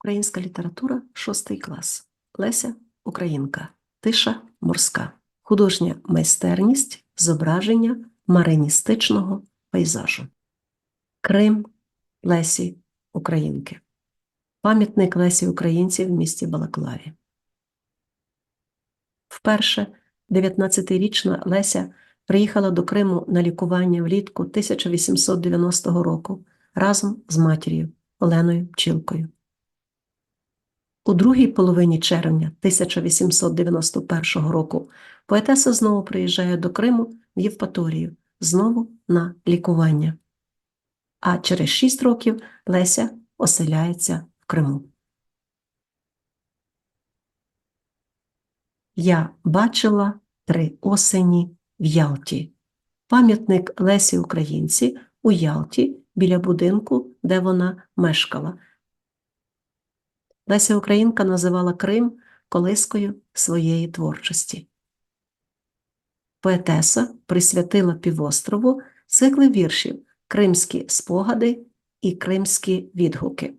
Українська література, шостий клас. Леся Українка. Тиша морська. Художня майстерність зображення мариністичного пейзажу. Крим Лесі Українки. Пам'ятник Лесі Українці в місті Балаклаві. Вперше 19-річна Леся приїхала до Криму на лікування влітку 1890 року разом з матір'ю Оленою Пчілкою. У другій половині червня 1891 року поетеса знову приїжджає до Криму в Євпаторію, знову на лікування. А через шість років Леся оселяється в Криму. Я бачила три осені в Ялті. Пам'ятник Лесі Українці у Ялті біля будинку, де вона мешкала. Леся Українка називала Крим колискою своєї творчості. Поетеса присвятила півострову цикли віршів Кримські спогади і Кримські відгуки.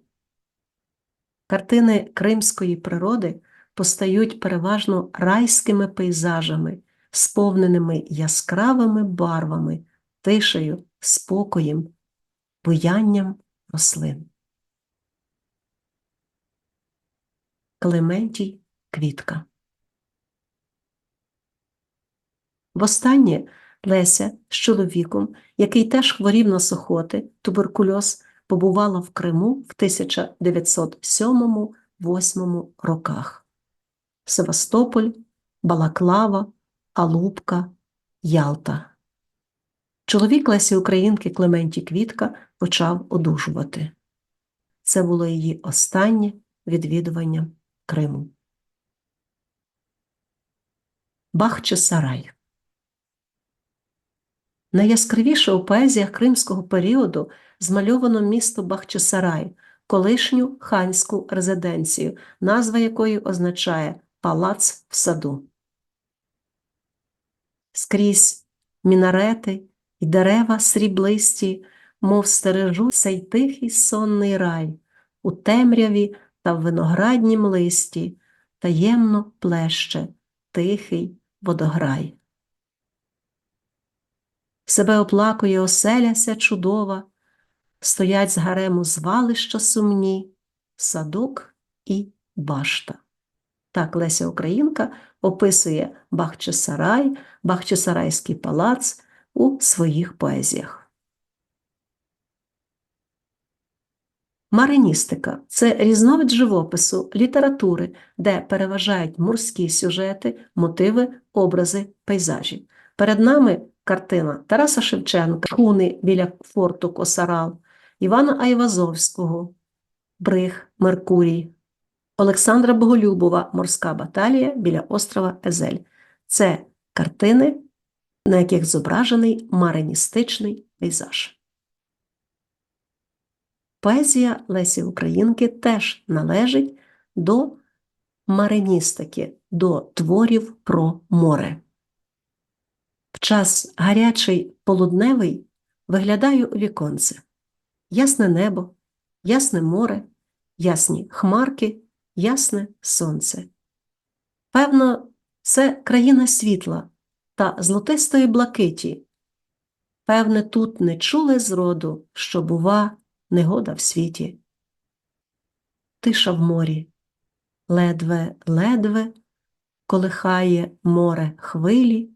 Картини кримської природи постають переважно райськими пейзажами, сповненими яскравими барвами, тишею, спокоєм, буянням рослин. Клементій Квітка Востаннє Леся з чоловіком, який теж хворів на сухоти, туберкульоз, побувала в Криму в 1907-8 роках. Севастополь, Балаклава, Алупка, Ялта. Чоловік Лесі Українки Клементій Квітка почав одужувати. Це було її останнє відвідування Криму. Бахчисарай Найяскравіше у поезіях кримського періоду змальовано місто Бахчисарай, колишню ханську резиденцію, назва якої означає палац в саду. Скрізь мінарети і дерева сріблисті, мов стережуть цей тихий сонний рай, у темряві та в винограднім листі таємно плеще тихий водограй. Себе оплакує оселяся чудова, стоять з гарему звалища сумні, садок і башта. Так Леся Українка описує Бахчисарай, Бахчисарайський палац у своїх поезіях. Мариністика це різновид живопису, літератури, де переважають морські сюжети, мотиви, образи, пейзажі. Перед нами картина Тараса Шевченка, Хуни біля форту Косарал, Івана Айвазовського, Бриг, Меркурій, Олександра Боголюбова Морська баталія біля острова Езель. Це картини, на яких зображений мариністичний пейзаж. Поезія Лесі Українки теж належить до мариністики, до творів про море. В час гарячий полудневий виглядаю у віконце. Ясне небо, ясне море, ясні хмарки, ясне сонце. Певно, це країна світла та золотистої блакиті. Певне, тут не чули зроду, що, бува, негода в світі. Тиша в морі, ледве, ледве колихає море хвилі,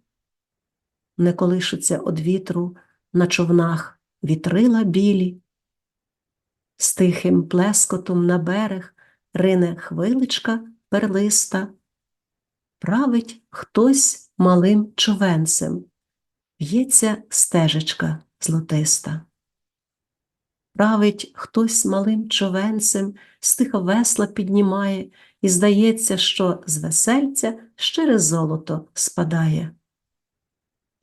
не колишуться од вітру на човнах вітрила білі, з тихим плескотом на берег рине хвиличка перлиста, править хтось малим човенцем, в'ється стежечка злотиста править хтось малим човенцем, стиха весла піднімає, і здається, що з весельця щире золото спадає.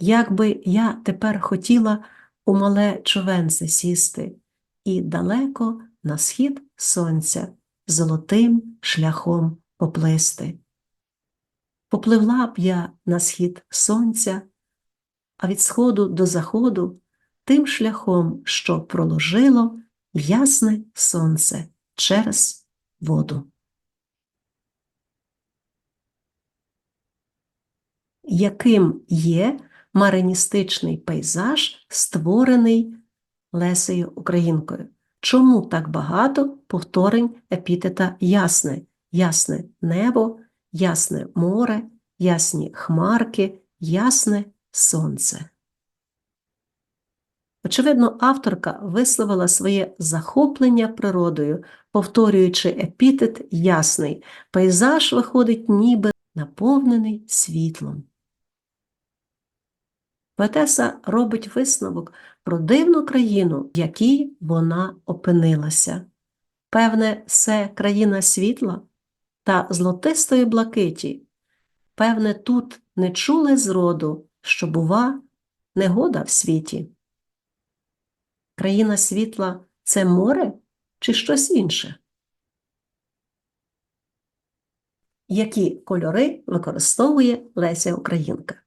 Як би я тепер хотіла у мале човенце сісти, і далеко на схід сонця золотим шляхом поплисти. Попливла б я на схід сонця, а від сходу до заходу тим шляхом, що проложило ясне сонце через воду. Яким є мариністичний пейзаж, створений Лесею Українкою? Чому так багато повторень епітета ясне, ясне небо, ясне море, ясні хмарки, ясне сонце? Очевидно, авторка висловила своє захоплення природою, повторюючи епітет ясний, пейзаж виходить ніби наповнений світлом. Поетеса робить висновок про дивну країну, в якій вона опинилася. Певне, це країна світла та золотистої блакиті. Певне, тут не чули зроду, що, бува, негода в світі. Країна світла це море чи щось інше? Які кольори використовує Леся Українка?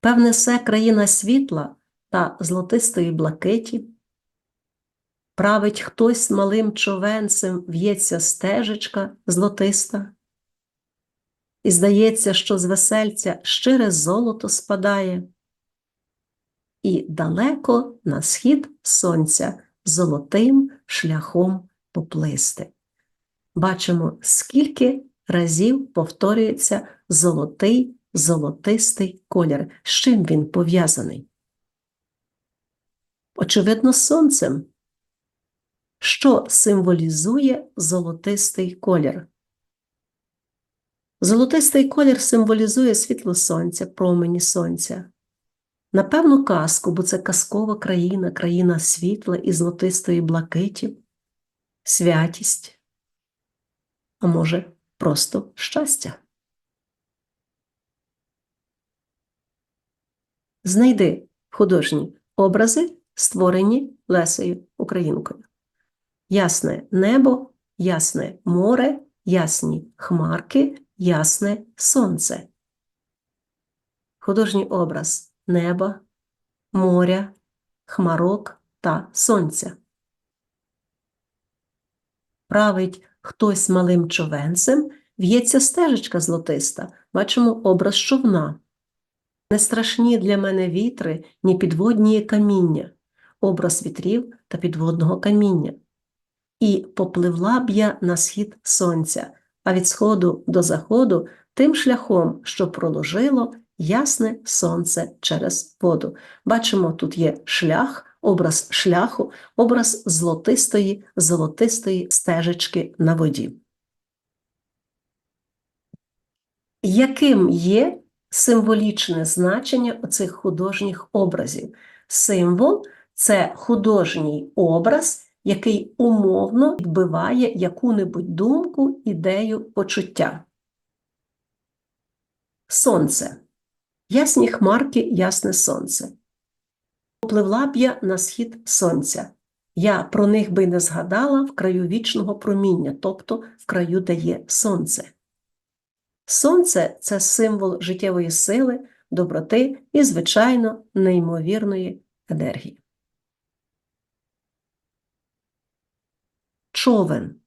Певне, це країна світла та золотистої блакиті. Править хтось малим човенцем в'ється стежечка золотиста. І здається, що з весельця щире золото спадає, і далеко на схід сонця золотим шляхом поплисти. Бачимо, скільки разів повторюється золотий золотистий колір. З чим він пов'язаний? Очевидно, сонцем. Що символізує золотистий колір? Золотистий колір символізує світло сонця, промені сонця. Напевно, казку, бо це казкова країна, країна світла і золотистої блакиті, святість, а може, просто щастя. Знайди художні образи, створені Лесею Українкою. Ясне небо, ясне море, ясні хмарки, ясне сонце. Художній образ неба, моря, хмарок та сонця. Править хтось малим човенцем, в'ється стежечка золотиста, бачимо образ човна. Не страшні для мене вітри, ні підводні каміння, образ вітрів та підводного каміння. І попливла б я на схід сонця, а від сходу до заходу тим шляхом, що проложило ясне сонце через воду. Бачимо, тут є шлях, образ шляху, образ золотистої, золотистої стежечки на воді. Яким є символічне значення оцих художніх образів? Символ це художній образ, який умовно відбиває яку-небудь думку, ідею, почуття. Сонце. Ясні хмарки, ясне сонце. Попливла б я на схід сонця. Я про них би не згадала в краю вічного проміння, тобто в краю, де є сонце. Сонце це символ життєвої сили, доброти і, звичайно, неймовірної енергії. Човен.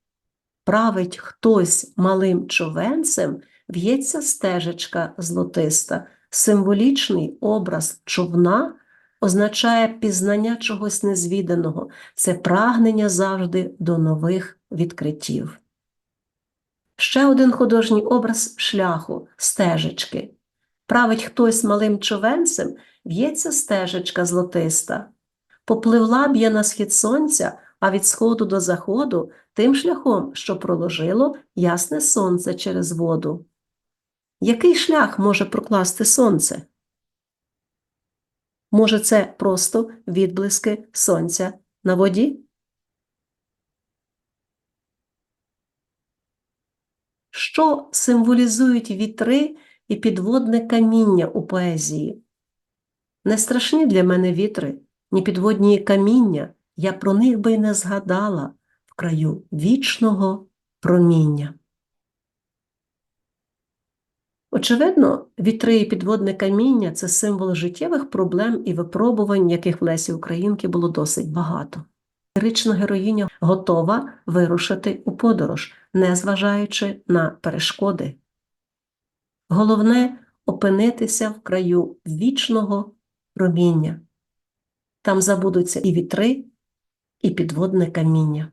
Править хтось малим човенцем, в'ється стежечка злотиста, символічний образ човна означає пізнання чогось незвіданого, це прагнення завжди до нових відкриттів. Ще один художній образ шляху, стежечки. Править хтось малим човенцем, в'ється стежечка злотиста. Попливла б я на схід сонця, а від сходу до заходу тим шляхом, що проложило ясне сонце через воду. Який шлях може прокласти сонце? Може, це просто відблиски сонця на воді? Що символізують вітри і підводне каміння у поезії? Не страшні для мене вітри, ні підводні каміння, я про них би й не згадала в краю вічного проміння. Очевидно, вітри і підводне каміння це символ життєвих проблем і випробувань, яких в Лесі Українки було досить багато. Лірична героїня готова вирушити у подорож, незважаючи на перешкоди. Головне опинитися в краю вічного проміння. Там забудуться і вітри, і підводне каміння.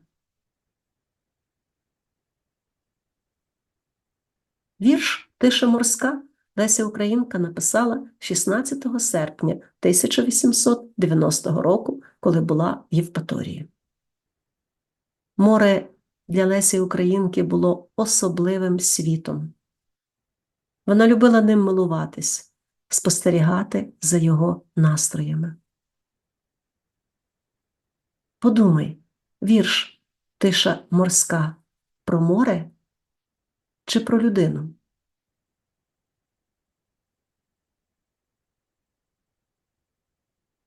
Вірш Тиша морська Леся Українка написала 16 серпня 1890 року, коли була в Євпаторії. Море для Лесі Українки було особливим світом. Вона любила ним милуватись, спостерігати за його настроями. Подумай, вірш Тиша морська про море чи про людину?